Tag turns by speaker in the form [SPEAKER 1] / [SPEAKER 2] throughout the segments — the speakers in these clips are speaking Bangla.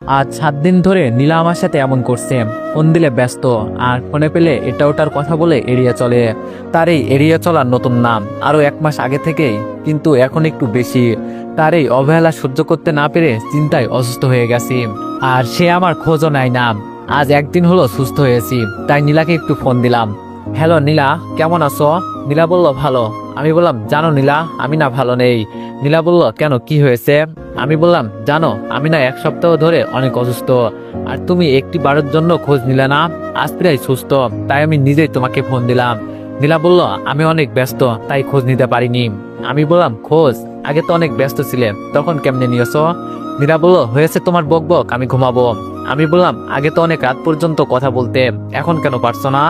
[SPEAKER 1] আজ সাত দিন ধরে নীলা আমার সাথে এমন করছে। ফোন দিলে ব্যস্ত, আর ফোনে পেলে এটা ওটার কথা বলে এড়িয়ে চলে। তার এই এড়িয়ে চলার নতুন নাম আরও এক মাস আগে থেকেই কিন্তু এখন একটু বেশি। তার এই অবহেলা সহ্য করতে না পেরে চিন্তায় অসুস্থ হয়ে গেছি। আর সে আমার খোঁজও নাই না। আজ একদিন হলো সুস্থ হয়েছি, তাই নীলাকে একটু ফোন দিলাম। হ্যালো নীলা, কেমন আছো? নীলা বলল, ভালো। আমি বললাম, জানো নীলা, আমি না ভালো নেই। নীলা বলল, কেন, কি হয়েছে? আমি বললাম, জানো, আমি না এক সপ্তাহ ধরে অনেক অসুস্থ। আর তুমি একটি বারের জন্য খোঁজ নিলে না? আজ প্রায় সুস্থ, তাই আমি নিজেই তোমাকে ফোন দিলাম। নীলা বলল, আমি অনেক ব্যস্ত, তাই খোঁজ নিতে পারিনি। আমি বললাম, খোঁজ? আগে তো অনেক ব্যস্ত ছিলে, তখন কেমনে নিয়েছো? নীলা বলল, হয়েছে তোমার বক বক, আমি ঘুমাবো। আমি বললাম, আগে তো অনেক রাত পর্যন্ত কথা বলতে, এখন কেন পারছ না?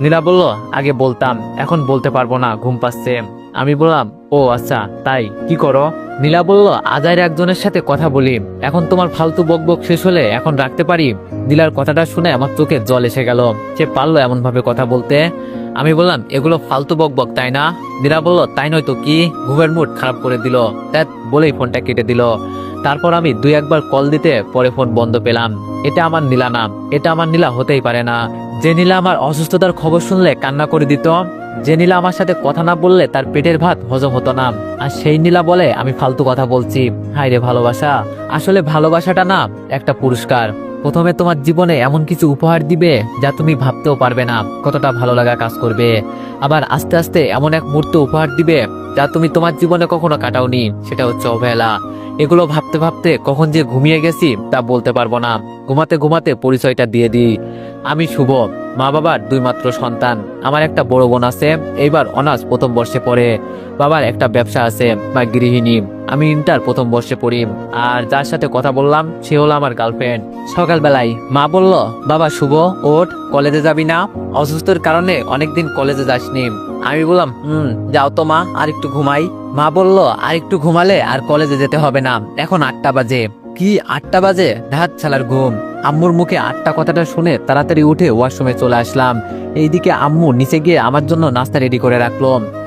[SPEAKER 1] নীলা বলল, আগে বলতাম, এখন বলতে পারব না, ঘুম পাচ্ছে। আমি বললাম, ও আচ্ছা তাই, কি করো? নীলা বলল, আজাইর একজনের সাথে কথা বলি। এখন তোমার ফালতু বকবক শেষ হলে এখন রাখতে পারি? নীলার কথাটা শুনে আমার চোখে জল এসে গেল। সে পারল এমন ভাবে কথা বলতে। আমি বললাম, এগুলো ফালতু বকবক, তাই না? নীলা বলল, তাই নয় তো কি? ঘুমের মুড খারাপ করে দিল। ত্যাত বলেই ফোনটা কেটে দিল। তারপর আমি দুই একবার কল দিতে পরে ফোন বন্ধ পেলাম। এটা আমার নীলা নাম। এটা আমার নীলা হতেই পারে না। যে নীলা আমার অসুস্থতার খবর শুনলে কান্না করে দিত, যে নীলা আমার সাথে কথা না বললে তার পেটের ভাত হজম হতো না। আর সেই নীলা বলে, আমি ফালতু কথা বলছি। হাই রে ভালোবাসা। আসলে ভালোবাসাটা না, একটা পুরস্কার। প্রথমে তোমার জীবনে এমন কিছু উপহার দিবে যা তুমি ভাবতেও পারবে না, কতটা ভালো লাগা কাজ করবে। আবার আস্তে আস্তে এমন এক মুহূর্ত উপহার দিবে যা তুমি তোমার জীবনে কখনো কাটাওনি, সেটা হচ্ছে অবহেলা। এগুলো ভাবতে ভাবতে কখন যে ঘুমিয়ে গেছি তা বলতে পারব না। ঘুমাতে ঘুমাতে পরিচয়টা দিয়ে দিই। আমি শুভ। মা বাবার দুই মাত্র সন্তান। আমার একটা বড় বোন আছে। এইবার অনার্স প্রথম বর্ষে পড়ে। বাবার একটা ব্যবসা আছে বা গৃহিণী। আমি ইন্টার প্রথম বর্ষে পড়ি। আর যার সাথে কথা বললাম, সে হলো আমার গার্লফ্রেন্ড। সকালবেলায় মা বলল, বাবা, শুভ, ওঠ। কলেজে যাবি না? অসুস্থর কারণে অনেকদিন কলেজে যাসনি। আমি বললাম, হুম, যাও তো মা আর একটু ঘুমাই। মা বলল আর একটু ঘুমালে আর কলেজে যেতে হবে না। এখন আটটা বাজে। কি আটটা বাজে? ধাত ছালার ঘুম। আম্মুর মুখে আটটা কথাটা শুনে তাড়াতাড়ি উঠে ওয়াশরুমে চলে আসলাম। এইদিকে আম্মু নিচে গিয়ে আমার জন্য নাস্তা রেডি করে রাখল।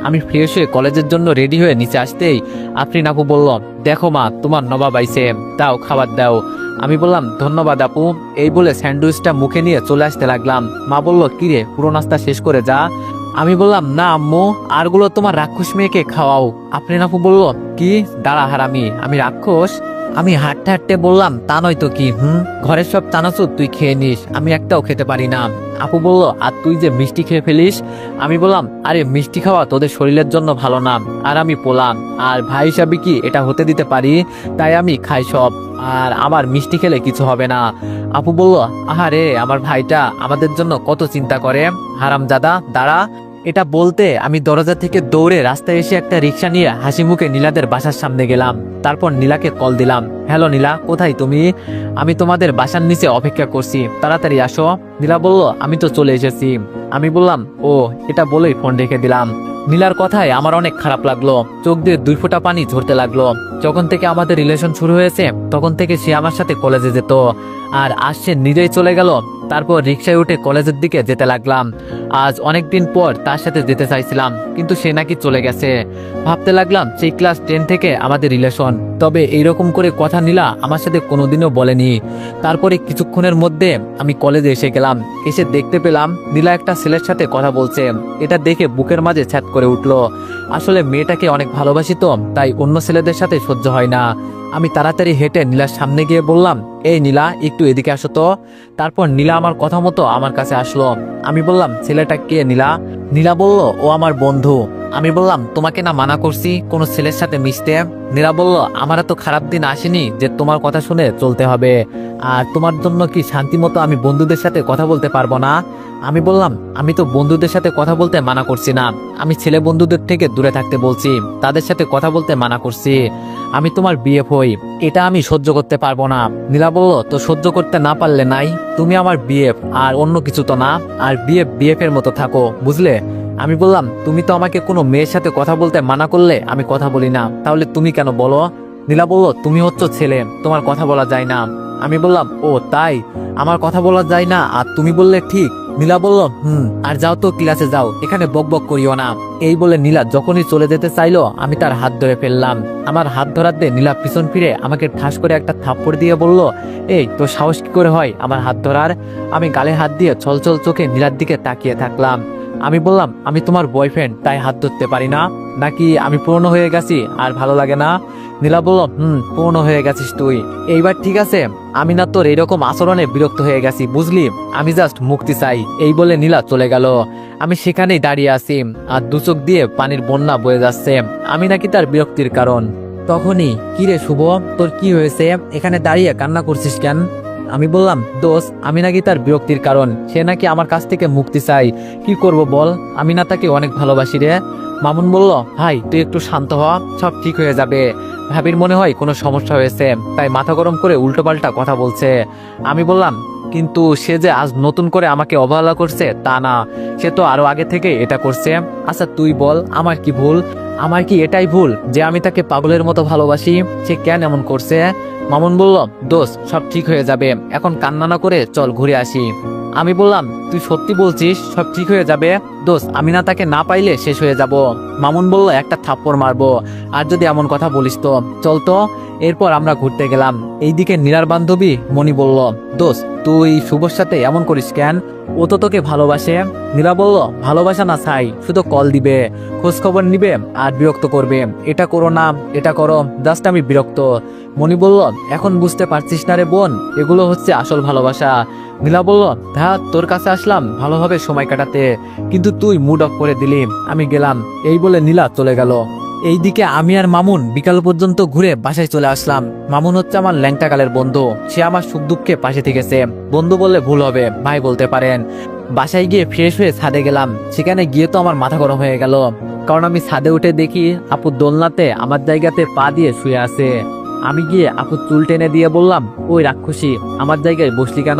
[SPEAKER 1] আমি ফ্রেশ হয়ে কলেজের জন্য রেডি হয়ে নিচে আসতেই আফরিন আপু বলল, দেখো মা, তোমার নবাব আইছে। দাও, খাবার দাও। আমি বললাম, ধন্যবাদ আপু। এই বলে স্যান্ডউইচটা মুখে নিয়ে চলে আসতে লাগলাম। মা বলল, কিরে, পুরো নাস্তা শেষ করে যা। আমি বললাম, না আম্মু, আরগুলো তোমার রাক্ষস মেয়েকে খাওয়াও। আপনি আপু বলল, কি? দাঁড়া হারামি, আমি রাক্ষস? আমি হাঁটতে হাঁটতে বললাম, তা নয় তো কি, হুম? ঘরের সব চানাচুর তুই খেয়ে নিস, আমি একটাও খেতে পারি না। আপু বলল, আর তুই যে মিষ্টি খেয়ে ফেলিস? আমি বললাম, আরে, মিষ্টি খাওয়া তোদের শরীরের জন্য ভালো না। আর আমি পোলাম আর ভাই হিসাবে কি এটা হতে দিতে পারি? তাই আমি খাই সব, আর আমার মিষ্টি খেলে কিছু হবে না। আপু বলল, আহারে, আমার ভাইটা আমাদের জন্য কত চিন্তা করে। হারাম দাদা দাঁড়া এটা বলতে আমি দরজা থেকে দৌড়ে রাস্তায় এসে একটা রিক্সা নিয়ে হাসি মুখে নীলাদের বাসার সামনে গেলাম। তারপর নীলাকে কল দিলাম। হ্যালো নীলা, কোথায় তুমি? আমি তোমাদের বাসার নিচে অপেক্ষা করছি। তাড়াতাড়ি আসো। নীলা বলল, আমি তো চলে এসেছি। আমি বললাম, ও, এটা বলেই ফোন রেখে দিলাম। নীলার কথায় আমার অনেক খারাপ লাগল। চোখ দিয়ে দুই ফোঁটা পানি ঝরতে লাগল। যখন থেকে আমাদের রিলেশন শুরু হয়েছে, তখন থেকে সে আমার সাথে কলেজে যেত। আর আজ সে নিজেই চলে গেল। তারপর রিক্সায় উঠে কলেজের দিকে যেতে লাগলাম। আজ অনেক দিন পর তার সাথে যেতে চাইছিলাম, কিন্তু সে নাকি চলে গেছে। ভাবতে লাগলাম সেই ক্লাস টেন থেকে আমাদের রিলেশন। তবে এইরকম করে কথা নিলা আমার সাথে কোনোদিনও বলেনি। তারপরে কিছুক্ষণের মধ্যে আমি কলেজে এসে গেলাম। এসে দেখতে পেলাম নীলা একটা ছেলের সাথে কথা বলছে। এটা দেখে বুকের মাঝে ছ্যাত করে উঠল। আসলে মেয়েটাকে অনেক ভালোবাসি তো, তাই অন্য ছেলেদের সাথে সহ্য হয় না। আমি তাড়াতাড়ি হেঁটে নীলার সামনে গিয়ে বললাম, এই নীলা, একটু এদিকে আসো তো। তারপর নীলা আমার কথা মতো আমার কাছে আসলো। আমি বললাম, ছেলেটা কে নীলা? নীলা বলল, ও আমার বন্ধু। আমি বললাম, তোমাকে না মানা করছি, কোনো ছেলের সাথে মিশতে? নীলা বলল, আমার এত খারাপ দিন আসেনি যে তোমার কথা শুনে চলতে হবে। আর তোমার জন্য কি শান্তি মতো আমি বন্ধুদের সাথে কথা বলতে পারব না? আমি বললাম, আমি তো বন্ধুদের সাথে কথা বলতে মানা করছি না। আমি ছেলে বন্ধুদের থেকে দূরে থাকতে বলছি, তাদের সাথে কথা বলতে মানা করছি। আমি তোমার বিয়ে হই, এটা আমি সহ্য করতে পারব না। নীলা বলল, তো সহ্য করতে না পারলে নাই? তুমি আমার বিএফ আর অন্য কিছু তো না? আর বিএফ বিএফ এর মতো থাকো, বুঝলে? আমি বললাম, তুমি তো আমাকে কোনো মেয়ের সাথে কথা বলতে মানা করলে আমি কথা বলি না। তাহলে তুমি কেন বলো? নীলা বলল, তুমি হচ্ছ ছেলে, তোমার কথা বলা যায় না। আমি বললাম, ও, তাই? আমার কথা বলা যায় না, আর তুমি বললে ঠিক। নীলা বলল, হুম, আর যাও তো ক্লাসে যাও, এখানে বক বক করিও না। এই বলে নীলা যখনই চলে যেতে চাইলো, আমি তার হাত ধরে ফেললাম। আমার হাত ধরাতে নীলা পিছন ফিরে আমাকে ঠাস করে একটা থাপ্পড় দিয়ে বলল, এই তো সাহস কি করে হয় আমার হাত ধরার? আমি গালে হাত দিয়ে ছলছল চোখে নীলার দিকে তাকিয়ে থাকলাম। আমি বললাম, আমি তোমার বয়ফ্রেন্ড তাই হাত ধরতে পারি না। নাকি আমি পুরনো হয়ে গেছি আর ভালো লাগে না? নীলা বলল, হুম, পুরনো হয়ে গেছিস তুই। এইবার ঠিক আছে, আমি না তোর এরকম আচরণে বিরক্ত হয়ে গেছি, বুঝলি? আমি জাস্ট মুক্তি চাই। এই বলে নীলা চলে গেল। আমি সেখানেই দাঁড়িয়ে আছি আর দু চোখ দিয়ে পানির বন্যা বয়ে যাচ্ছে। আমি নাকি তার বিরক্তির কারণ। তখনই কিরে শুভ? তোর কি হয়েছে? এখানে দাঁড়িয়ে কান্না করছিস কেন? আমি বললাম দোষ আমি নাকি তার বিরক্তির কারণ। সে নাকি আমার কাছ থেকে মুক্তি চাই কি করব বল? আমি না তাকে অনেক ভালোবাসি রে। মামুন বলল ভাই তুই একটু শান্ত হ, সব ঠিক হয়ে যাবে। ভাবির মনে হয় কোনো সমস্যা হয়েছে, তাই মাথা গরম করে উল্টোপাল্টা কথা বলছে। আমি বললাম কিন্তু সে যে আজ নতুন করে আমাকে অবহেলা করছে, তা না। সে তো আরও আগে থেকে এটা করছে। আচ্ছা তুই বল, আমার কি ভুল? আমার কি এটাই ভুল যে আমি তাকে পাগলের মতো ভালোবাসি? সে কেন এমন করছে? মামুন বলল দোষ সব ঠিক হয়ে যাবে। এখন কান্না না করে চল ঘুরে আসি। আমি বললাম, তুই সত্যি বলছিস, সব ঠিক হয়ে যাবে? দোষ আমি না তাকে না পাইলে শেষ হয়ে যাব। মামুন বলল, একটা থাপ্পড় মারবো। আর যদি এমন কথা বলিস তো, চল তো। এরপর আমরা ঘুরতে গেলাম। এইদিকে নীলার বান্ধবী মণি বলল দোষ তুই শুভর সাথে এমন করিস কেন? ও তো তোকে ভালোবাসে। নীলা বলল, ভালোবাসা না চাই শুধু কল দিবে খোঁজ খবর নিবে আর বিরক্ত করবে। এটা করো না, এটা করো জাস্ট আমি বিরক্ত। মণি বলল, এখন বুঝতে পারছিস না রে বোন, এগুলো হচ্ছে আসল ভালোবাসা। নীলা বলল হ্যাঁ তোর কাছে আসলাম ভালোভাবে সময় কাটাতে, কিন্তু তুই মুড অফ করে দিলি, আমি গেলাম। এই বলে নীলা চলে গেল। এইদিকে আমি আর মামুন বিকাল পর্যন্ত ঘুরে বাসায় চলে আসলাম। মামুন হচ্ছে আমার ল্যাংটাকালের বন্ধু। সে আমার সুখ দুঃখে পাশে থেকেছে। বন্ধু বললে ভুল হবে, ভাই বলতে পারেন। বাসায় গিয়ে ফ্রেশ হয়ে ছাদে গেলাম। সেখানে গিয়ে তো আমার মাথা গরম হয়ে গেল। কারণ আমি ছাদে উঠে দেখি আপু দোলনাতে আমার জায়গাতে পা দিয়ে শুয়ে আছে। আমি গিয়ে আপু চুল টেনে দিয়ে বললাম, ওই রাক্ষসী, আমার জায়গায় বসলি কেন?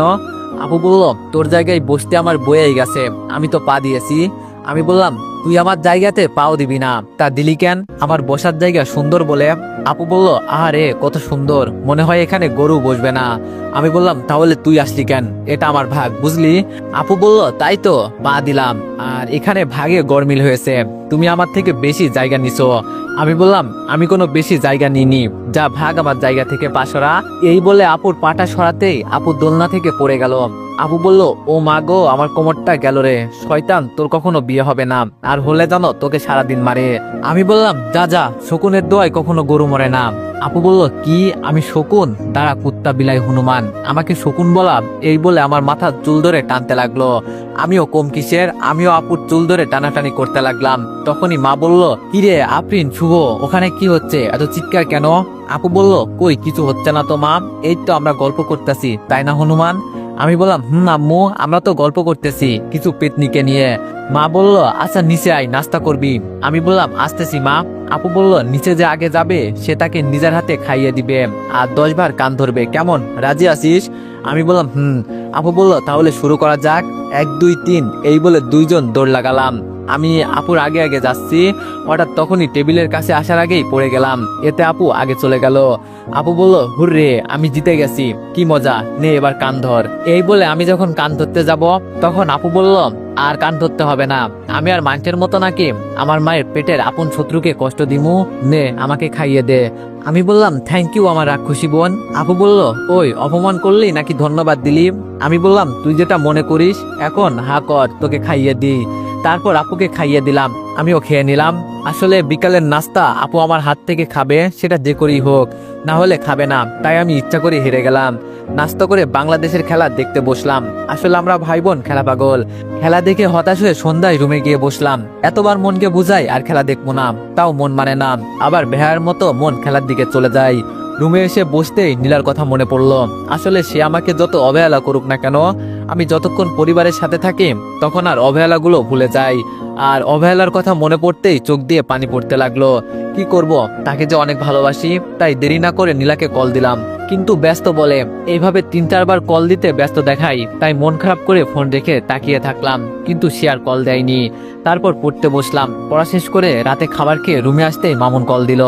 [SPEAKER 1] আপু বলল, তোর জায়গায় বসতে আমার বয়েই গেছে। আমি তো পা দিয়েছি। আমি বললাম তুই আমার জায়গাতে পাও দিবি না। তা দিলি কেন? আমার বসার জায়গা সুন্দর বলে। আপু বলল আরে কত সুন্দর। মনে হয় এখানে গরু বসবে না। আমি বললাম, তাহলে তুই আসলি কেন? এটা আমার ভাগ, বুঝলি? আপু বলল, তাই তো, পা দিলাম। আর এখানে ভাগে গরমিল হয়েছে। তুমি আমার থেকে বেশি জায়গা নিছো। আমি বললাম, আমি কোনো বেশি জায়গা নিইনি। যা ভাগ আমার জায়গা থেকে পাশরা এই বলে আপুর পাটা সরাতেই আপু দোলনা থেকে পড়ে গেল। আপু বলল, ও মা গো, আমার কোমরটা গেল রে। শয়তান, তোর কখনো বিয়ে হবে না। আর হলে জানো, তোকে সারাদিন মারে আমি বললাম, যা যা, শকুনের দোয়ায় কখনো গরু মরে না আপু বলল, কি? আমি শকুন? দাঁড়া, কুত্তা বিলাই হনুমান। আমাকে শকুন বলা, এই বলে আমার মাথা চুল ধরে টানতে লাগল। আমিও কম কিসের, আমিও আপুর চুল ধরে টানাটানি করতে লাগলাম। তখনই মা বলল, কিরে, আফরিন, শুভ, ওখানে কি হচ্ছে? এত চিৎকার কেন আপু বলল, কই, কিছু হচ্ছে না তো মা? এই তো আমরা গল্প করতেছি, তাই না হনুমান? আমি বললাম, হুম, আম্মু, আমরা তো গল্প করতেছি কিছু পেতনিকে নিয়ে। মা বলল আচ্ছা নিচে আয়, নাস্তা করবি। আমি বললাম, আসতেছি, মা। আপু বলল, নিচে যে আগে যাবে, সে তাকে নিজের হাতে খাইয়ে দিবে আর দশ বার কান ধরবে। কেমন, রাজি আছিস? আমি বললাম, হুম। আপু বলল, তাহলে শুরু করা যাক। এক, দুই, তিন। এই বলে দুইজন দৌড় লাগালাম। আমি আপুর আগে আগে যাচ্ছি। হঠাৎ তখনই টেবিলের কাছে আসার আগেই পড়ে গেলাম। এতে আপু আগে চলে গেল। আপু বলল, হুররে, আমি জিতে গেছি। কি মজা। নে এবার কান ধর। এই বলে আমি যখন কান ধরতে যাব, তখন আপু বলল, আর কান ধরতে হবে না। আমি আর মানুষের মতো নাকি? আমার মায়ের পেটের আপন শত্রুকে কষ্ট দিমু। নে, আমাকে খাইয়ে দে। আমি বললাম থ্যাংক ইউ আমার রাক্ষসী বোন। আপু বলল, ওই, অপমান করলি নাকি ধন্যবাদ দিলি? আমি বললাম, তুই যেটা মনে করিস, এখন হা কর, তোকে খাইয়ে দিই। তারপর আপুকে খাইয়ে দিলাম। আমিও খেয়ে নিলাম। আসলে বিকালের নাস্তা আপু আমার হাত থেকে খাবে, সেটা যে করেই হোক। না হলে খাবে না, তাই আমি ইচ্ছা করে হেরে গেলাম। নাস্তা করে বাংলাদেশের খেলা দেখতে বসলাম। আসলে আমরা ভাই বোন খেলা পাগল। খেলা দেখে হতাশ হয়ে সন্ধ্যায় রুমে গিয়ে বসলাম। এতবার মনকে বুঝাই আর খেলা দেখব না, তাও মন মানে না। আবার বেহার মতো মন খেলার দিকে চলে যায়। রুমে এসে বসতেই নীলার কথা মনে পড়ল। আসলে সে আমাকে যত অবহেলা করুক না কেন, আমি যতক্ষণ পরিবারের সাথে থাকি, তখন আর অবহেলাগুলো ভুলে যাই। আর অবহেলার কথা মনে পড়তেই চোখ দিয়ে পানি পড়তে লাগল। কি করব? তাকে যে অনেক ভালোবাসি, তাই দেরি না করে নীলাকে কল দিলাম। কিন্তু ব্যস্ত বলে। এইভাবে তিন চারবার কল দিতে ব্যস্ত দেখাই, তাই মন খারাপ করে ফোন রেখে তাকিয়ে থাকলাম, কিন্তু সে আর কল দেয়নি। তারপর পড়তে বসলাম, পড়া শেষ করে রাতে খাবার খেয়ে রুমে আসতেই মামুন কল দিল।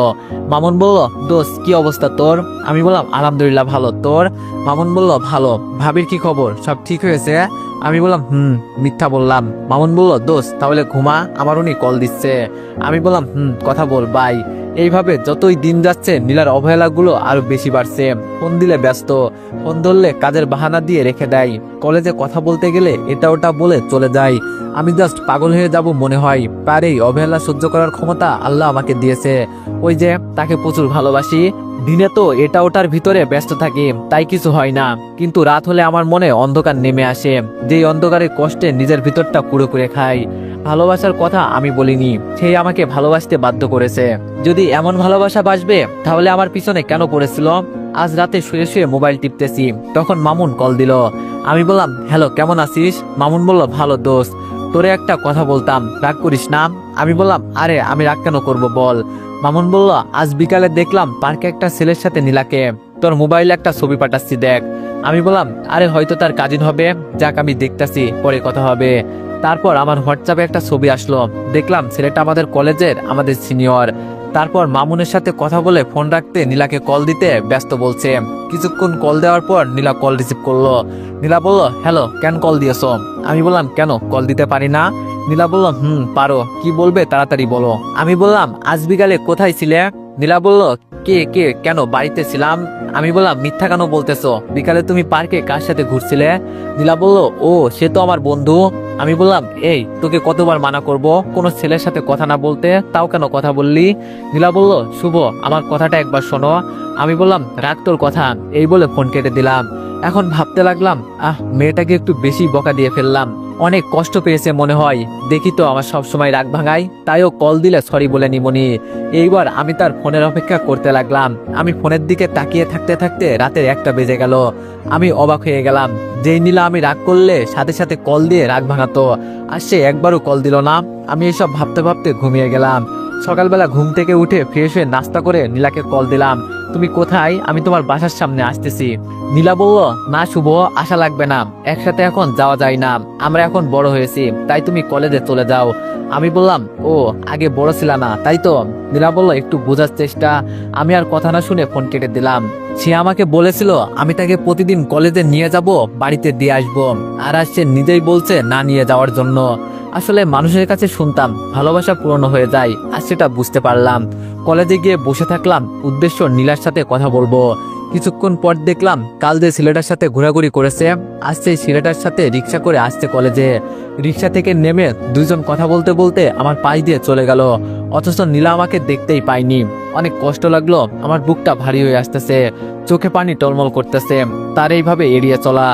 [SPEAKER 1] মামুন বলল দোষ কি অবস্থা তোর? আমি বললাম, আলহামদুলিল্লাহ ভালো, তোর? মামুন বলল, ভালো। ভাবির কি খবর? সব ঠিক হয়েছে? আমি বললাম, হুম, মিথ্যা বললাম। মামুন বলল, দোস্ত, তাহলে ঘুমা, আমার উনি কল দিচ্ছে। আমি বললাম, হুম, কথা বল, বাই। এইভাবে যতই দিন যাচ্ছে, নীলার অবহেলাগুলো আরও বেশি বাড়ছে। ফোন দিলে ব্যস্ত, ফোন ধরলে কাজের বাহানা দিয়ে রেখে দেয়। কলেজে কথা বলতে গেলে এটা ওটা বলে চলে যায়। আমি জাস্ট পাগল হয়ে যাব মনে হয়। এই অবহেলা সহ্য করার ক্ষমতা আল্লাহ আমাকে দিয়েছে। ওই যে, তাকে প্রচুর ভালোবাসি। দিনে তো এটা ওটার ভিতরে ব্যস্ত থাকি, তাই কিছু হয় না। কিন্তু রাত হলে আমার মনে অন্ধকার নেমে আসে। যেই অন্ধকারের কষ্টে নিজের ভিতরটা কুড়ে কুড়ে খাই। ভালোবাসার কথা আমি বলিনি সেই আমাকে ভালোবাসতে বাধ্য করেছে। যদি এমন ভালোবাসা বাসবে তাহলে আমার পিছনে কেন পড়েছিল? আজ রাতে শুয়ে শুয়ে মোবাইল টিপতেছি, তখন মামুন কল দিল। আমি বললাম, হ্যালো, কেমন আছিস? মামুন বলল, ভালো, দোস্ত। তোরে একটা কথা বলতাম, রাগ করিস না? আমি বললাম, আরে, আমি রাগ কেন করব বল? মামুন বলল, আজ বিকালে দেখলাম পার্কে একটা ছেলের সাথে নীলাকে, তোর মোবাইলে একটা ছবি পাঠাচ্ছি, দেখ। আমি বললাম, আরে, হয়তো তার কাজিন হবে। যাক, আমি দেখতাছি, পরে কথা হবে। তারপর আমার হোয়াটসঅ্যাপে একটা ছবি আসলো। দেখলাম ছেলেটা আমাদের কলেজের, আমাদের সিনিয়র। তারপর মামুনের সাথে কথা বলে ফোন রাখতে নীলাকে কল দিতে ব্যস্ত বলছে। কিছুক্ষণ কল দেওয়ার পর নীলা কল রিসিভ করল। নীলা বলল, হ্যালো, কেন কল দিয়েছ? আমি বললাম, কেন? কল দিতে পারি না? নীলা বলল, হুম, পারো। কি বলবে তাড়াতাড়ি বলো। আমি বললাম, আজ বিকালে কোথায় ছিলে? নীলা বলল কে কে, কেন বাড়িতে ছিলাম? আমি বললাম, মিথ্যা কেন বলতেছো? বিকালে তুমি পার্কে কার সাথে ঘুরছিলে? নীলা বলল, ও, সে তো আমার বন্ধু। আমি বললাম, এই, তোকে কতবার মানা করব? কোনো ছেলের সাথে কথা না বলতে? তাও কেন কথা বললি? নীলা বলল, শুভ, আমার কথাটা একবার শোনো। আমি বললাম, রাখ তোর কথা। এই বলে ফোন কেটে দিলাম। এখন ভাবতে লাগলাম, আহ, মেয়েটাকে একটু বেশি বকা দিয়ে ফেললাম। অনেক কষ্ট পেয়েছে মনে হয়। দেখি তো আমার সব সময় রাগ ভাঙাই তাইও কল দিলে সরি বলে নিমনি এইবার আমি তার ফোনের অপেক্ষা করতে লাগলাম। আমি ফোনের দিকে তাকিয়ে থাকতে থাকতে রাতের একটা বেজে গেল। আমি অবাক হয়ে গেলাম। যেই নীলা আমি রাগ করলে সাথে সাথে কল দিয়ে রাগ ভাঙাতো। আর সে একবারও কল দিল না। আমি এসব ভাবতে ভাবতে ঘুমিয়ে গেলাম। সকালবেলা ঘুম থেকে উঠে ফ্রেশ হয়ে নাস্তা করে নীলাকে কল দিলাম। তুমি কোথায়? আমি তোমার বাসার সামনে আসতেছি। নীলা বলল না শুভ, আশা লাগবে না। একসাথে এখন যাওয়া যায় না। আমরা এখন বড় হয়েছি, তাই তুমি কলেজে চলে যাও। আমি বললাম, ও, আগে বড় ছিল না, তাই তো? নীলা বলল একটু বোঝার চেষ্টা, আমি আর কথা না শুনে ফোন কেটে দিলাম। সে আমাকে বলেছিল, আমি তাকে প্রতিদিন কলেজে নিয়ে যাব, বাড়িতে দিয়ে আসব। আর আজ সে নিজেই বলছে, না নিয়ে যাওয়ার জন্য। আসলে মানুষের কাছে শুনতাম, ভালোবাসা পূর্ণ হয়ে যায়, আর সেটা বুঝতে পারলাম। কলেজে গিয়ে বসে থাকলাম, উদ্দেশ্য নীলার সাথে কথা বলব। কিছুক্ষণ পর দেখলাম, কাল যে ছেলেটার সাথে ঘোরাঘুরি করেছে, আজ সেই ছেলেটার সাথে রিক্সা করে আসছে কলেজে। রিক্সা থেকে নেমে দুইজন কথা বলতে বলতে আমার পাশ দিয়ে চলে গেল। অথচ নীলা আমাকে দেখতেই পাইনি অনেক কষ্ট লাগল, আমার বুকটা ভারী হয়ে আসতেছে, চোখে পানি টলমল করতেছে, তার এইভাবে এড়িয়ে চলা।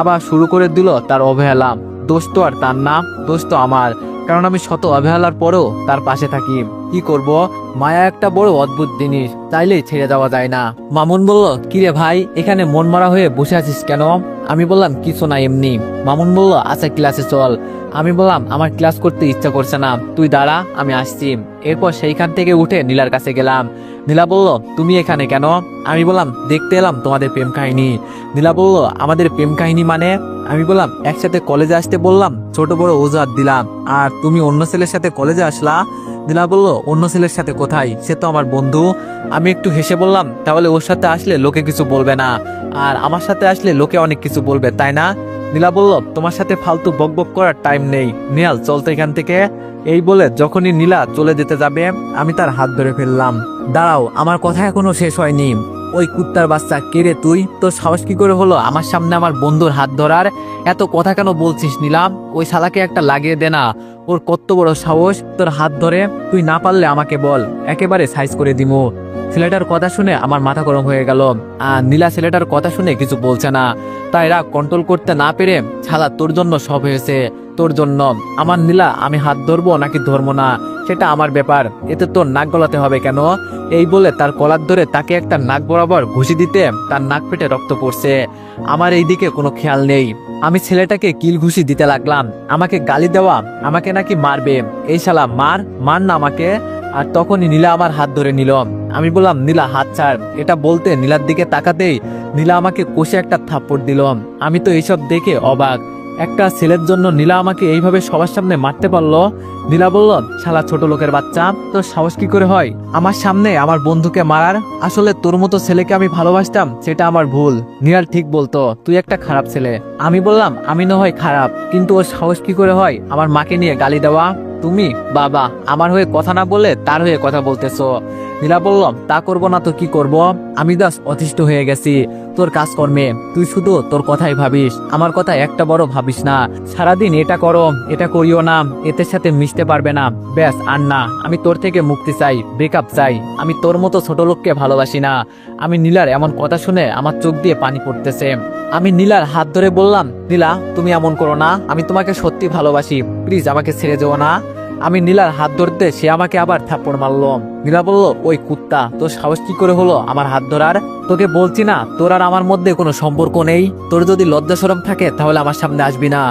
[SPEAKER 1] আবার শুরু করে দিল তার অবহেলা। দোষ তো আর তার না, দোষ তো আমার। কারণ আমি শত অবহেলার পরেও তার পাশে থাকি। কি করব? মায়া একটা বড় অদ্ভুত জিনিস, চাইলেই ছেড়ে যাওয়া যায় না। মামুন বলল, কিরে ভাই, এখানে মন মারা হয়ে বসে আছিস কেন? আমি বললাম, কিছু না এমনি। মামুন বলল আচ্ছা ক্লাসে চল। আমি বললাম, আমার ক্লাস করতে ইচ্ছা করছে না। তুই দাঁড়া, আমি আসছি। এরপর সেইখান থেকে উঠে নীলার কাছে গেলাম। নীলা বলল তুমি এখানে কেন? আমি বললাম, দেখতে এলাম তোমাদের প্রেম কাহিনী। নীলা বলল আমাদের প্রেম কাহিনী মানে? আমি বললাম, একসাথে কলেজে আসতে বললাম, ছোট বড় ওজাত দিলাম। আর তুমি অন্য ছেলের সাথে কলেজে আসলা? নীলা বলল অন্য ছেলের সাথে কোথায়? সে তো আমার বন্ধু। আমি একটু হেসে বললাম, তাহলে ওর সাথে আসলে লোকে কিছু বলবে না। আর আমার সাথে আসলে লোকে অনেক কিছু বলবে, তাই না? নীলা বলল তোমার সাথে ফালতু বকবক করার টাইম নেই। নিয়াল চলতে এখান থেকে। এই বলে যখনই নীলা চলে যেতে যাবে, আমি তার হাত ধরে ফেললাম। দাঁড়াও, আমার কথা এখনও শেষ হয়নি। ওই কুত্তার বাচ্চা, কে রে তুই? তোর সাহস কি করে হলো? আমার সামনে আমার বন্ধুর হাত ধরার? এত কথা কেন বলছিস নিলাম ওই শালাকে একটা লাগিয়ে দে না। ওর কত বড় সাহস। তোর হাত ধরে তুই না পারলে আমাকে বল। একেবারে সাইজ করে দিমু। ছেলেটার কথা শুনে আমার মাথা গরম হয়ে গেল। আর নীলা ছেলেটার কথা শুনে কিছু বলছে না। তাই রাগ কন্ট্রোল করতে না পেরে ছালা তোর জন্য সব হয়েছে। তোর জন্য। আমার নীলা, আমি হাত ধরবো নাকি ধরবো না? সেটা আমার ব্যাপার। এতে তোর নাক গলাতে হবে কেন? এই বলে তার কলার ধরে তাকে একটা নাক বরাবর ঘুষি দিতে তার নাক পেটে রক্ত পড়ছে। আমার এই দিকে কোনো খেয়াল নেই। আমি ছেলেটাকে কিল ঘুষি দিতে লাগলাম। আমাকে গালি দেওয়া, আমাকে নাকি মারবে। এই শালা মার মার না আমাকে। আর তখনই নীলা আমার হাত ধরে নিল। আমি বললাম, নীলা, হাত ছাড়। এটা বলতে নীলার দিকে তাকাতেই নীলা আমাকে কষে একটা থাপ্পড় দিল। আমি তো এইসব দেখে অবাক। একটা ছেলের জন্য নীলা আমাকে এইভাবে সবার সামনে মারতে পারল। নীলা বলল, শালা ছোট লোকের বাচ্চা, তোর সাহস কি করে হয়? আমার সামনে আমার বন্ধুকে মারার? আসলে তোর মতো ছেলেকে আমি ভালোবাসতাম, সেটা আমার ভুল। নীলাল ঠিক বলতো, তুই একটা খারাপ ছেলে। আমি বললাম, আমি না হয় খারাপ, কিন্তু ওর সাহস কি করে হয়? আমার মাকে নিয়ে গালি দেওয়া? তুমি বাবা, আমার হয়ে কথা না বলে তার হয়ে কথা বলতেছো। নীলা বলল, তা করব না তো কি করব? আমি দাস অতিষ্ঠ হয়ে গেছি। তোর কাজকর্মে, তুই শুধু তোর কথাই ভাবিস। আমার কথা একটা বড় ভাবিস না। সারাদিন এটা করো, এটা করিও না। এতে সাথে মিশতে পারবে না। ব্যাস, আর না। আমি তোর থেকে মুক্তি চাই, ব্রেকআপ চাই। আমি তোর মতো ছোট লোককে ভালোবাসি না। আমি নীলার এমন কথা শুনে আমার চোখ দিয়ে পানি পড়তেছে। আমি নীলার হাত ধরে বললাম, নীলা, তুমি এমন করো না। আমি তোমাকে সত্যি ভালোবাসি। প্লিজ আমাকে ছেড়ে যেও না। আমি নীলার হাত ধরতে সে আমাকে আবার থাপ্পড় মারলো। নীলা বলল, ওই কুত্তা, তোর সাহস কি করে হলো আমার হাত ধরার? তোকে বলছি না, তোর আর আমার মধ্যে কোনো সম্পর্ক নেই। তোর যদি লজ্জা সরম থাকে, তাহলে আমার সামনে আসবি না।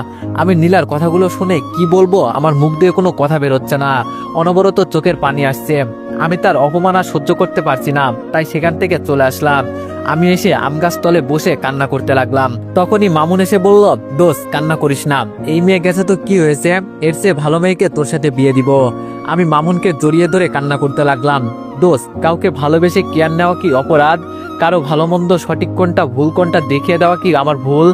[SPEAKER 1] আমি নীলার কথাগুলো শুনে কি বলব, আমার মুখ দিয়ে কোনো কথা বেরোচ্ছে না। অনবরত চোখের পানি আসছে। আমি তার অপমান আর সহ্য করতে পারছি না, তাই সেখান থেকে চলে আসলাম। আমি এসে আম তলে বসে কান্না করতে লাগলাম। তখনই মামুন এসে বলল দোষ কান্না করিস না। এই মেয়ে গেছে তো কি হয়েছে? এর চেয়ে ভালো মেয়েকে তোর সাথে বিয়ে দিব। আমি মামুনকে জড়িয়ে ধরে কান্না করতে লাগলাম। দোষ কাউকে ভালোবেসে কেয়ার নেওয়া কি অপরাধ? কারও ভালো মন্দ সঠিক কোনটা, ভুল কোনটা দেখিয়ে দেওয়া কি আমার ভুল?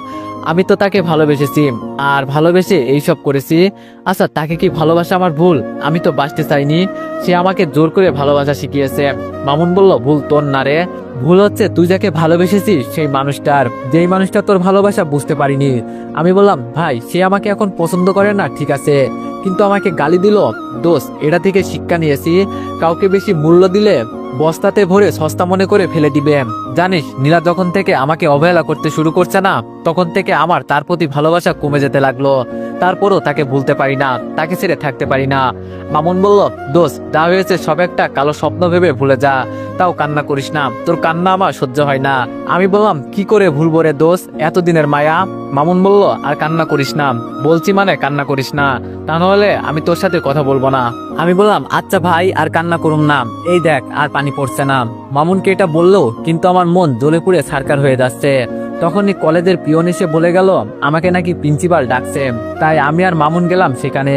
[SPEAKER 1] আমি তো তাকে ভালোবেসেছি আর ভালোবেসে এইসব করেছি। আচ্ছা তাকে কি ভালোবাসা আমার ভুল? আমি তো বাঁচতে চাইনি। সে আমাকে জোর করে ভালোবাসা শিখিয়েছে। মামুন বলল, ভুল তোর না রে। ভুল হচ্ছে তুই যাকে ভালোবেসেছিস, সেই মানুষটার। যেই মানুষটা তোর ভালোবাসা বুঝতে পারিনি। আমি বললাম, ভাই, সে আমাকে এখন পছন্দ করে না, ঠিক আছে। কিন্তু আমাকে গালি দিল দোষ এটা থেকে শিক্ষা নিয়েছি। কাউকে বেশি মূল্য দিলে বস্তাতে ভরে সস্তা মনে করে ফেলে দিবে জানিস, নীলা যখন থেকে আমাকে অবহেলা করতে শুরু করছে না, তখন থেকে আমার তার প্রতি ভালোবাসা কমে যেতে লাগল। তারপরও তাকে ভুলতে পারি না, তাকে ছেড়ে থাকতে পারি না। মামুন বলল দোষ যা হয়েছে সব একটা কালো স্বপ্ন ভেবে ভুলে যা, তাও কান্না করিস না, তোর কান্না আমার সহ্য হয় না। আমি বললাম, কি করে ভুলবো রে দোষ এতদিনের মায়া? মামুন বলল, আর কান্না করিস না, বলছি মানে কান্না করিস না, তা নাহলে আমি তোর সাথে কথা বলব না। আমি বললাম আচ্ছা ভাই, আর কান্না করুম না, এই দেখ, আর পানি পড়ছে না। মামুনকে এটা বলল, কিন্তু আমার মন জ্বলে পুড়ে সারকার হয়ে যাচ্ছে। তখনই কলেজের পিয়ন এসে বলে গেল, আমাকে নাকি প্রিন্সিপাল ডাকছে। তাই আমি আর মামুন গেলাম সেখানে।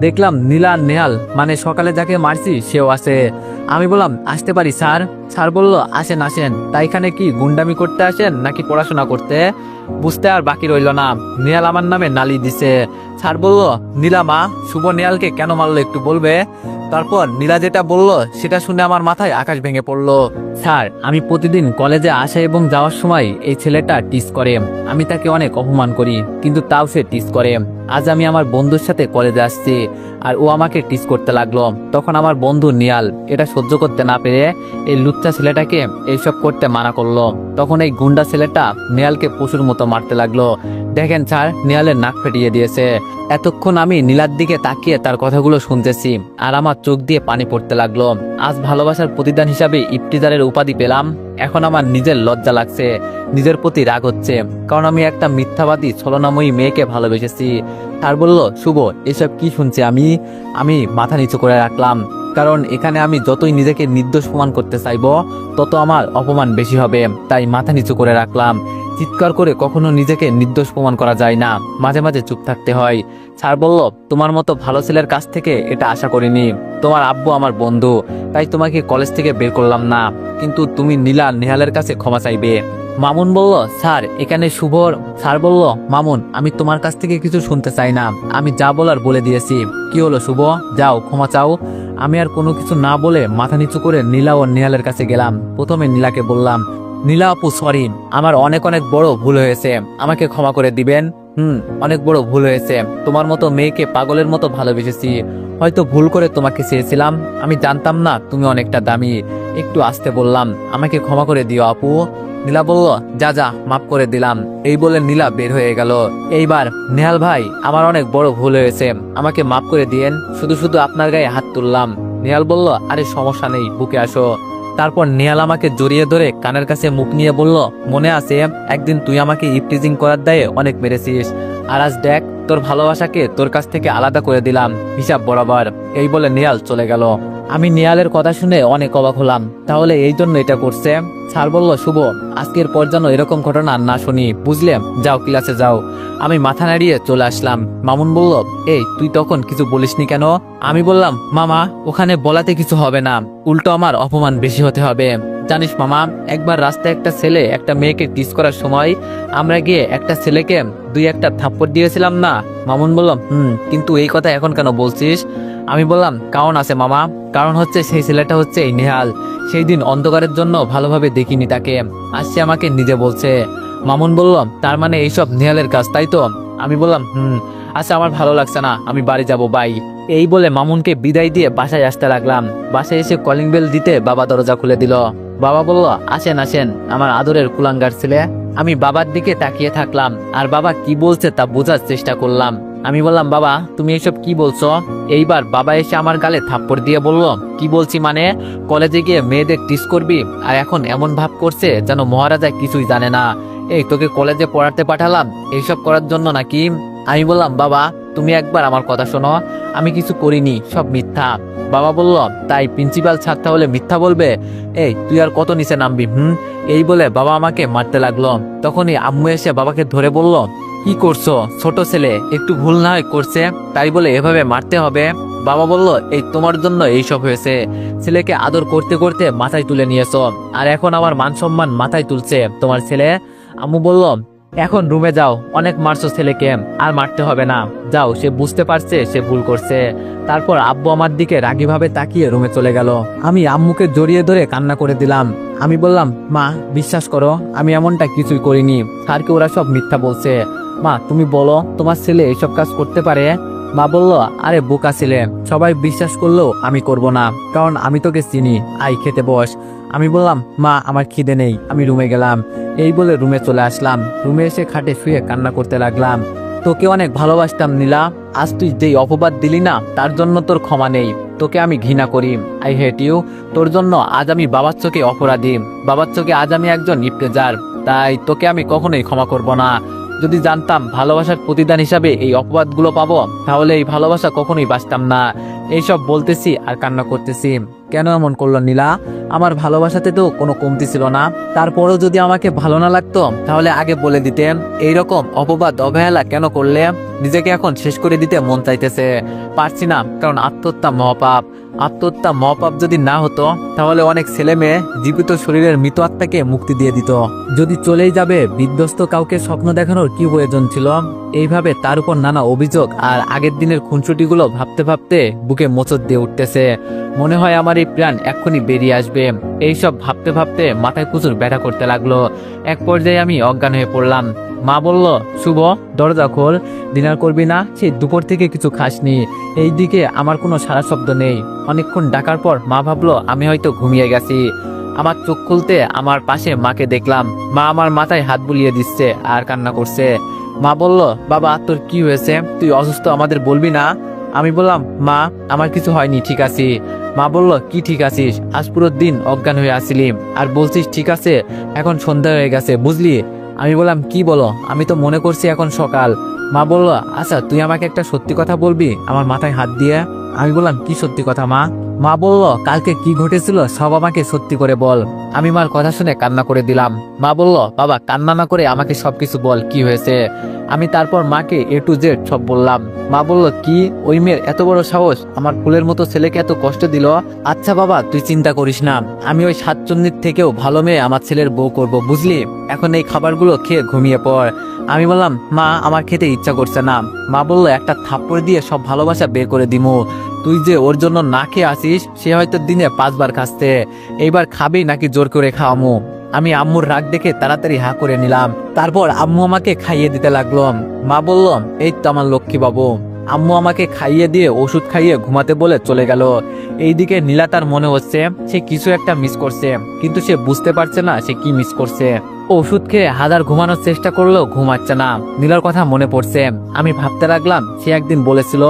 [SPEAKER 1] দেখলাম নীলা নেহাল মানে সকালে যাকে মারছি সেও আছে। আমি বললাম, আসতে পারি, স্যার। স্যার বলল, আসেন আসেন। তাই এখানে কি গুন্ডামি করতে আসেন নাকি পড়াশোনা করতে? বুঝতে আর বাকি রইল না। নেহাল আমার নামে নালি দিছে। স্যার বলল, নীলা মা, শুভ নেহালকে কেন মারলো একটু বলবে? তারপর নীলা যেটা বলল, সেটা শুনে আমার মাথায় আকাশ ভেঙে পড়ল। স্যার, আমি প্রতিদিন কলেজে আসা এবং যাওয়ার সময় এই ছেলেটা টিস করে। আমি তাকে অনেক অপমান করি, কিন্তু তাও সে টিস করে। আজ আমি আমার বন্ধুর সাথে কলেজে আসছি, আর ও আমাকে টিস করতে লাগল। তখন আমার বন্ধু নিয়াল এটা সহ্য করতে না পেরে এই লুচ্চা ছেলেটাকে এইসব করতে মানা করল। তখন এই গুন্ডা ছেলেটা নিয়ালকে পশুর মতো মারতে লাগল। দেখেন স্যার, নিয়ালের নাক ফেটিয়ে দিয়েছে। এতক্ষণ আমি নীলার দিকে তাকিয়ে তার কথাগুলো শুনতেছি, আর আমার চোখ দিয়ে পানি পড়তে লাগল। আজ ভালোবাসার প্রতিদান হিসাবে ইফতিজারের উপাধি পেলাম। এখন আমার নিজের লজ্জা লাগছে, নিজের প্রতি রাগ হচ্ছে। কারণ আমি একটা মিথ্যাবাদী, ছলনাময়ী মেয়েকে ভালোবেসেছি। আর বলল, শুভ, এসব কি শুনছে আমি? আমি মাথা নিচু করে রাখলাম। কারণ এখানে আমি যতই নিজেকে নির্দোষ প্রমাণ করতে চাইব, তত আমার অপমান বেশি হবে। তাই মাথা নিচু করে রাখলাম। চিৎকার করে কখনো নিজেকে নির্দোষ প্রমাণ করা যায় না। মাঝে মাঝে চুপ থাকতে হয়। স্যার বলল, তোমার মতো ভালো ছেলের কাছ থেকে এটা আশা করিনি। তোমার আব্বু আমার বন্ধু, তাই তোমাকে কলেজ থেকে বের করলাম না। কিন্তু তুমি নীলা নেহালের কাছে ক্ষমা চাইবে। মামুন বলল, স্যার, এখানে শুভর স্যার বলল, মামুন, আমি তোমার কাছ থেকে কিছু শুনতে চাই না। আমি যা বলার বলে দিয়েছি। কি হলো শুভ? যাও, ক্ষমা চাও। আমি আর কোনো কিছু না বলে মাথা নিচু করে নীলা ও নেহালের কাছে গেলাম। প্রথমে নীলাকে বললাম নীলা আপু সরি আমার অনেক অনেক বড় ভুল হয়েছে। আমাকে ক্ষমা করে দিবেন? হুম, অনেক বড় ভুল হয়েছে। তোমার মতো মেয়েকে পাগলের মতো ভালোবেসেছি। হয়তো ভুল করে তোমাকে চেয়েছিলাম। আমি জানতাম না তুমি অনেকটা দামি। একটু আসতে বললাম, আমাকে ক্ষমা করে দিও আপু। নীলা বলল, যা যা, মাফ করে দিলাম। এই বলে নীলা বের হয়ে গেল। এইবার নেহাল ভাই, আমার অনেক বড় ভুল হয়েছে। আমাকে মাফ করে দিয়েন। শুধু শুধু আপনার গায়ে হাত তুললাম। নেহাল বলল, আরে, সমস্যা নেই, বুকে আসো। তারপর নেহাল আমাকে জড়িয়ে ধরে কানের কাছে মুখ নিয়ে বলল, মনে আছে, একদিন তুই আমাকে ইপটিজিং করার দায়ে অনেক মেরেছিস। আর আজ দেখ, তোর ভালোবাসাকে তোর কাছ থেকে আলাদা করে দিলাম, হিসাব বরাবর। এই বলে নেয়াল চলে গেল। আমি নিয়ালের কথা শুনে অনেক অবাক হলাম। তাহলে এই জন্য এটা করছে? স্যার বলল, শুভ, আজকের পর যেন এরকম ঘটনা না শুনি। বুঝলে? যাও ক্লাসে যাও। আমি মাথা নাড়িয়ে চলে আসলাম। মামুন বলল, এই, তুই তখন কিছু বলিসনি কেন? আমি বললাম, মামা, ওখানে বলাতে কিছু হবে না। উল্টো আমার অপমান বেশি হতে হবে। জানিস মামা, একবার রাস্তায় একটা ছেলে একটা মেয়েকে টিস করার সময় আমরা গিয়ে একটা ছেলেকে দুই একটা থাপ্পড় দিয়েছিলাম না? মামুন বললাম হুম, কিন্তু এই কথা এখন কেন বলছিস? আমি বললাম, কারণ আছে মামা কারণ হচ্ছে সেই ছেলেটা হচ্ছে এই নেহাল। সেই দিন অন্ধকারের জন্য ভালোভাবে দেখিনি তাকে। আজ সে আমাকে নিজে বলছে, মামুন বলল, তার মানে এইসব নেহালের কাজ, তাই তো? আমি বললাম, হুম। আচ্ছা আমার ভালো লাগছে না, আমি বাড়ি যাব, বাই। এই বলে মামুনকে বিদায় দিয়ে বাসায় আসতে লাগলাম। বাসায় এসে কলিং বেল দিতে বাবা দরজা খুলে দিল। বাবা বলল, আসেন আসেন, আমার আদরের কুলাঙ্গার ছেলে। আমি বাবার দিকে তাকিয়ে থাকলাম, আর বাবা কি বলছে তা বোঝার চেষ্টা করলাম। আমি বললাম, বাবা, তুমি এসব কি বলছো? এইবার বাবা এসে আমার গালে থাপ্পড় দিয়ে বলল, কি বলছি মানে? কলেজে গিয়ে মেয়েদের টিস করবি? আর এখন এমন ভাব করছে যেন মহারাজা কিছুই জানে না। এই, তোকে কলেজে পড়াতে পাঠালাম। এইসব করার জন্য নাকি? আমি বললাম, বাবা, তুমি একবার আমার কথা শোনো। আমি কিছু করিনি, সব মিথ্যা। বাবা বলল, তাই প্রিন্সিপাল ছাড় তাহলে মিথ্যা বলবে? এই, তুই আর কত নিচে নামবি, হুম? এই বলে বাবা আমাকে মারতে লাগল। তখনই আম্মু এসে বাবাকে ধরে বলল কি করছ, ছোট ছেলে? একটু ভুল না হয় করছে? তাই বলে এভাবে মারতে হবে? বাবা বলল, এই তোমার জন্য এইসব হয়েছে। ছেলেকে আদর করতে করতে মাথায় তুলে নিয়েছ। আর এখন আমার মান সম্মান মাথায় তুলছে। তোমার ছেলে? আম্মু বলল এখন রুমে যাও। অনেক মারছো ছেলেকে, আর মারতে হবে না। যাও, সে বুঝতে পারছে, সে ভুল করছে। তারপর আব্বু আমার দিকে রাগীভাবে তাকিয়ে রুমে চলে গেল। আমি আম্মুকে জড়িয়ে ধরে কান্না করে দিলাম। আমি বললাম, মা, বিশ্বাস করো, আমি এমনটা কিছুই করিনি। স্যারকে ওরা সব মিথ্যা বলছে। মা, তুমি বলো, তোমার ছেলে এসব কাজ করতে পারে? মা বলল, আরে, বোকা ছেলে, সবাই বিশ্বাস করলেও আমি করব না, কারণ আমি তোকে চিনি। আই খেতে বস। আমি বললাম, মা, আমার খিদে নেই। আমি রুমে গেলাম। এই বলে রুমে চলে আসলাম। রুমে এসে খাটে শুয়ে কান্না করতে লাগলাম। তোকে অনেক ভালোবাসতাম নীলা। আজ তুই যেই অপবাদ দিলি না, তার জন্য তোর ক্ষমা নেই। তোকে আমি ঘৃণা করি। I hate you. তোর জন্য আজ আমি বাবার চোখে অপরাধী। বাবার চোখে আজ আমি একজন ইফতেজার তাই তোকে আমি কখনোই ক্ষমা করব না। যদি জানতাম ভালোবাসার প্রতিদান হিসাবে এই অপবাদগুলো পাবো, তাহলে এই ভালোবাসা কখনোই বাঁচতাম না। এইসব বলতেছি আর কান্না করতেছি। কেন এমন করল নীলা? আমার ভালোবাসাতে তো কোনো কমতি ছিল না। তারপরেও যদি আমাকে ভালো না লাগতো, তাহলে আগে বলে দিতেন, এইরকম অপবাদ অবহেলা কেন করলে? নিজেকে এখন শেষ করে দিতে মন চাইতেছে। পারছি না, কারণ আত্মহত্যা মহাপাপ। আত্মহত্যা মহাপাপ যদি না হতো, তাহলে অনেক ছেলে মেয়ে জীবিত শরীরের মৃত আত্মাকে মুক্তি দিয়ে দিত। যদি চলেই যাবে, বিধ্বস্ত কাউকে স্বপ্ন দেখানোর কি প্রয়োজন ছিল? এইভাবে তার উপর নানা অভিযোগ আর আগের দিনের খুনসুটিগুলো ভাবতে ভাবতে বুকে মোচড় দিয়ে উঠতেছে। মনে হয় আমার এই প্রাণ এক্ষুনি বেরিয়ে আসবে। এইসব ভাবতে ভাবতে মাথায় প্রচুর ব্যথা করতে লাগল। এক পর্যায়ে আমি অজ্ঞান হয়ে পড়লাম। মা বলল, শুভ, দরজা খোল। ডিনার করবি না সেই দুপুর থেকে কিছু খাসনি। এই দিকে আমার কোনো সারা শব্দ নেই। অনেকক্ষণ ডাকার পর মা ভাবলো, আমি হয়তো ঘুমিয়ে গেছি। আমার চোখ খুলতে আমার পাশে মাকে দেখলাম। মা আমার মাথায় হাত বুলিয়ে দিচ্ছে আর কান্না করছে। মা বলল, বাবা, তোর কি হয়েছে? তুই অসুস্থ, আমাদের বলবি না? আমি বললাম, মা, আমার কিছু হয়নি, ঠিক আছি। মা বলল, কি ঠিক আছিস? আজ পুরো দিন অজ্ঞান হয়ে আসিলি। আর বলছিস, ঠিক আছে, এখন সন্ধ্যা হয়ে গেছে, বুঝলি? আমি বললাম, কি বলো? আমি তো মনে করছি এখন সকাল। মা বলল আচ্ছা তুই আমাকে একটা সত্যি কথা বলবি আমার মাথায় হাত দিয়ে? আমি বললাম, কি সত্যি কথা মা? মা বলল, কালকে কি ঘটেছিল সব আমাকে সত্যি করে বল। আমি মার কথা শুনে কান্না করে দিলাম। মা বলল, বাবা, কান্না না করে আমাকে সবকিছু বল, কি হয়েছে? আমি তারপর মাকে এ টু জেড সব বললাম। মা বলল, কি? ওই মেয়ের এত বড় সাহস? আমার ফুলের মতো ছেলেকে এত কষ্ট দিল? আচ্ছা বাবা, তুই চিন্তা করিস না। আমি ওই সাতচন্নির থেকেও ভালো মেয়ে আমার ছেলের বউ করব, বুঝলি? এখন এই খাবারগুলো খেয়ে ঘুমিয়ে পড়। আমি বললাম, মা, আমার খেতে ইচ্ছা করছে না। মা বলল, একটা থাপ্পড় দিয়ে সব ভালোবাসা বের করে দিমু। তুই যে ওর জন্য না খেয়ে আসিস, সে হয়তো দিনে পাঁচবার খাচ্ছে। এইবার খাবেই নাকি জোর করে খাওয়ামু। আমি আম্মুর রাগ দেখে তাড়াতাড়ি হা করে নিলাম। তারপর আম্মু আমাকে খাইয়ে দিতে লাগল। মা বলল, এই তো আমার লক্ষ্মী বাবু আম্মু আমাকে খাইয়ে দিয়ে ওষুধ খাইয়ে ঘুমাতে বলে চলে গেল। এইদিকে নীলা তার মনে হচ্ছে, সে কিছু একটা মিস করছে, কিন্তু সে বুঝতে পারছে না সে কি মিস করছে। ওষুধ খেয়ে হাজার ঘুমানোর চেষ্টা করলেও ঘুমাচ্ছে না। নীলার কথা মনে পড়ছে। আমি ভাবতে লাগলাম, সে একদিন বলেছিল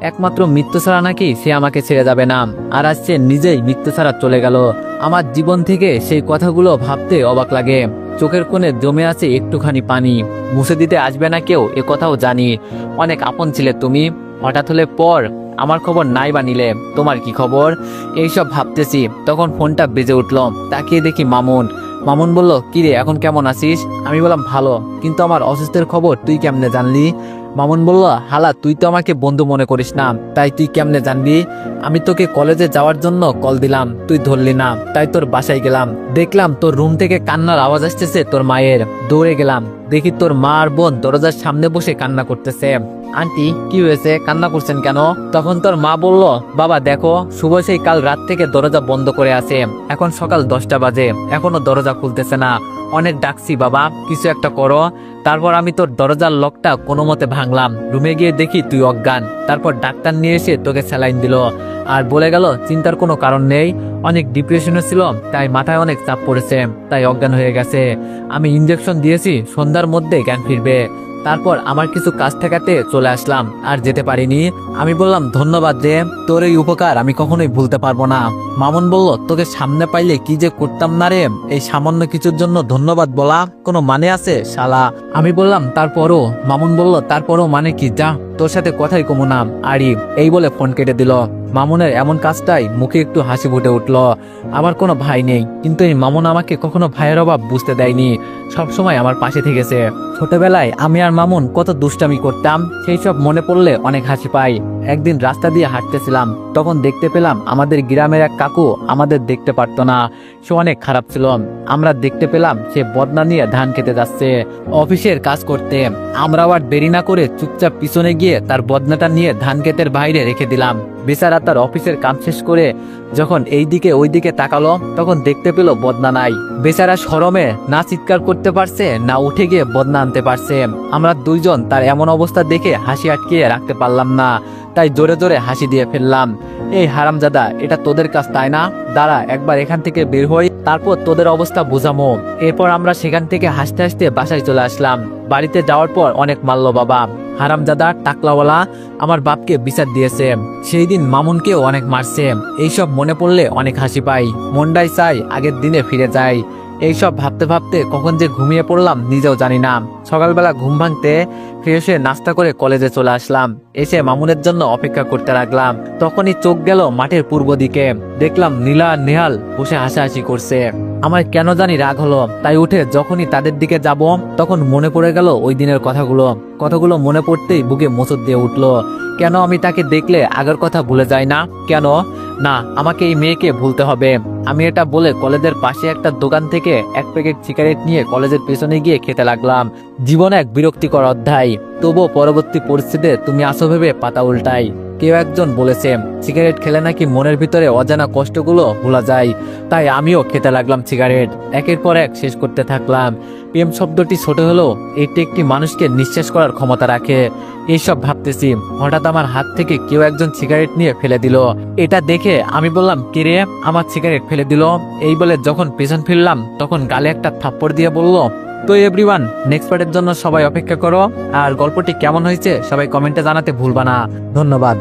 [SPEAKER 1] একমাত্র মৃত্যু ছাড়া নাকি সে আমাকে ছেড়ে যাবে না। আর আজ সে নিজেই মৃত্যু ছাড়া চলে গেল। আমার জীবন থেকে সেই কথাগুলো ভাবতে অবাক লাগে। চোখের কোণে জমে আছে একটুখানি পানি। মুছে দিতে আসবে না কেউ, এ কথাও জানি। অনেক আপন ছিলে তুমি। হঠাৎ হলে পর আমার খবর নাই বা নিলে। তোমার কি খবর? এইসব ভাবতেছি। তখন ফোনটা বেজে উঠল। তাকিয়ে দেখি মামুন। মামুন বলল, কিরে, এখন কেমন আছিস? আমি বললাম, ভালো। কিন্তু আমার অসুস্থের খবর তুই কেমনে জানলি? মামুন বলল, হালা, তুই তো আমাকে বন্ধু মনে করিস না। তাই তুই কেমনে জানবি? আমি তোকে কলেজে যাওয়ার জন্য কল দিলাম। তুই ধরলি না। তাই তোর বাসায় গেলাম। দেখলাম তোর রুম থেকে কান্নার আওয়াজ আসতেছে তোর মায়ের। দৌড়ে গেলাম। দেখি তোর মা আর বোন দরজার সামনে বসে কান্না করতেছে। আন্টি, কি হয়েছে? কান্না করছেন কেন? তখন তোর মা বলল, বাবা, দেখো, শুভ সেই কাল রাত থেকে দরজা বন্ধ করে আছে। এখন সকাল দশটা বাজে। এখনও দরজা খুলতেছে না। অনেক ডাকছি, বাবা, কিছু একটা করো। তারপর আমি তোর দরজার লকটা কোনো মতে ভাঙলাম। রুমে গিয়ে দেখি তুই অজ্ঞান। তারপর ডাক্তার নিয়ে এসে তোকে স্যালাইন দিল। আর বলে গেল, চিন্তার কোনো কারণ নেই। অনেক ডিপ্রেশনে ছিল তাই মাথায় অনেক চাপ পড়েছে। তাই অজ্ঞান হয়ে গেছে। আমি ইঞ্জেকশন দিয়েছি, সন্ধ্যার মধ্যে জ্ঞান ফিরবে। তারপর আমার কিছু কাজ ঠেকাতে চলে আসলাম, আর যেতে পারিনি। আমি বললাম, ধন্যবাদ রে, তোর এই উপকার আমি কখনোই ভুলতে পারব না। মামুন বলল, তোকে সামনে পাইলে কি যে করতাম না রে? এই সামান্য কিছুর জন্য ধন্যবাদ বলা। কোনো মানে আছে, শালা? আমি বললাম, তারপরও? মামুন বলল, তারপরও মানে কি, যা। তোর সাথে কথাই কমু না। আরি, এই বলে ফোন কেটে দিল। মামুনের এমন কাজটাই মুখে একটু হাসি ফুটে উঠল। আমার কোনো ভাই নেই, কিন্তু এই মামুন আমাকে কখনো ভাইয়ের অভাব বুঝতে দেয়নি। সবসময় আমার পাশে থেকেছে। ছোটবেলায় আমি আর মামুন কত দুষ্টামি করতাম, সেই সব মনে পড়লে অনেক হাসি পাই। একদিন রাস্তা দিয়ে হাঁটতেছিলাম, তখন দেখতে পেলাম আমাদের গ্রামের এক কাকু আমাদের দেখতে পারতো না। সে অনেক খারাপ ছিল। আমরা দেখতে পেলাম সে বদনা নিয়ে ধান খেতে যাচ্ছে। অফিসের কাজ করতে। আমরা আবার দেরি না করে চুপচাপ পিছনে গিয়ে তার বদনাটা নিয়ে ধান ক্ষেতের বাইরে রেখে দিলাম। বেচারা তার অফিসের কাম শেষ করে যখন এই দিকে ওই দিকে তাকালো, তখন দেখতে পেল বদনা নাই। বেচারা শরমে না চিৎকার করতে পারছে, না উঠে গিয়ে বদনা আনতে পারছে। আমরা দুইজন তার এমন অবস্থা দেখে হাসি আটকিয়ে রাখতে পারলাম না। তাই জোরে জোরে হাসি দিয়ে ফেললাম। এই হারামজাদা, এটা তোদের কাজ, তাই না? দাঁড়া, একবার এখান থেকে বের হই, তারপর তোদের অবস্থা বুঝামো। এরপর আমরা সেখান থেকে হাসতে হাসতে বাসায় চলে আসলাম। বাড়িতে যাওয়ার পর অনেক মারল বাবা। হারামজাদা, টাকলাওয়ালা, আমার বাপকে বিচার দিয়েছে। সেই মামুনকেও অনেক মারছে। এইসব মনে পড়লে অনেক হাসি পাই। মনটাই চাই আগের দিনে ফিরে যাই। এইসব ভাবতে ভাবতে কখন যে ঘুমিয়ে পড়লাম নিজেও জানি না। সকালবেলা ঘুম ভাঙতে ফ্রেশ হয়ে নাস্তা করে কলেজে চলে আসলাম। এসে মামুনের জন্য অপেক্ষা করতে লাগলাম। তখনই চোখ গেল মাঠের পূর্ব দিকে। দেখলাম নীলা নেহাল বসে হাসাহাসি করছে। আমার কেন জানি রাগ হলো। তাই উঠে যখনই তাদের দিকে যাব, তখন মনে পড়ে গেল ওই দিনের কথাগুলো। কথাগুলো মনে পড়তেই বুকে মোচড় দিয়ে উঠল। কেন আমি তাকে দেখলে আগের কথা ভুলে যাই না? কেন? না, আমাকে এই মেয়েকে ভুলতে হবে। আমি এটা বলে কলেজের পাশে একটা দোকান থেকে এক প্যাকেট সিগারেট নিয়ে কলেজের পেছনে গিয়ে খেতে লাগলাম। জীবন এক বিরক্তিকর অধ্যায়। তবুও পরবর্তী পরিস্থিতিতে তুমি আসো ভেবে পাতা উল্টাই কেউ একজন বলেছে, সিগারেট খেলে নাকি মনের ভিতরে অজানা কষ্টগুলো ভোলা যায়। তাই আমিও খেতে লাগলাম সিগারেট। একের পর এক শেষ করতে থাকলাম। প্রেম শব্দটি ছোট হলেও এটি একটি মানুষকে নিঃশ্বাস করার ক্ষমতা রাখে। এইসব ভাবতেছি, হঠাৎ আমার হাত থেকে কেউ একজন সিগারেট নিয়ে ফেলে দিল। এটা দেখে আমি বললাম কিরে আমার সিগারেট ফেলে দিল? এই বলে যখন পেছন ফিরলাম, তখন গালে একটা থাপ্পড় দিয়ে বলল তো এভরিওয়ান নেক্সট পার্টের জন্য সবাই অপেক্ষা করো। আর গল্পটি কেমন হয়েছে, সবাই কমেন্টে জানাতে ভুলবা না। ধন্যবাদ।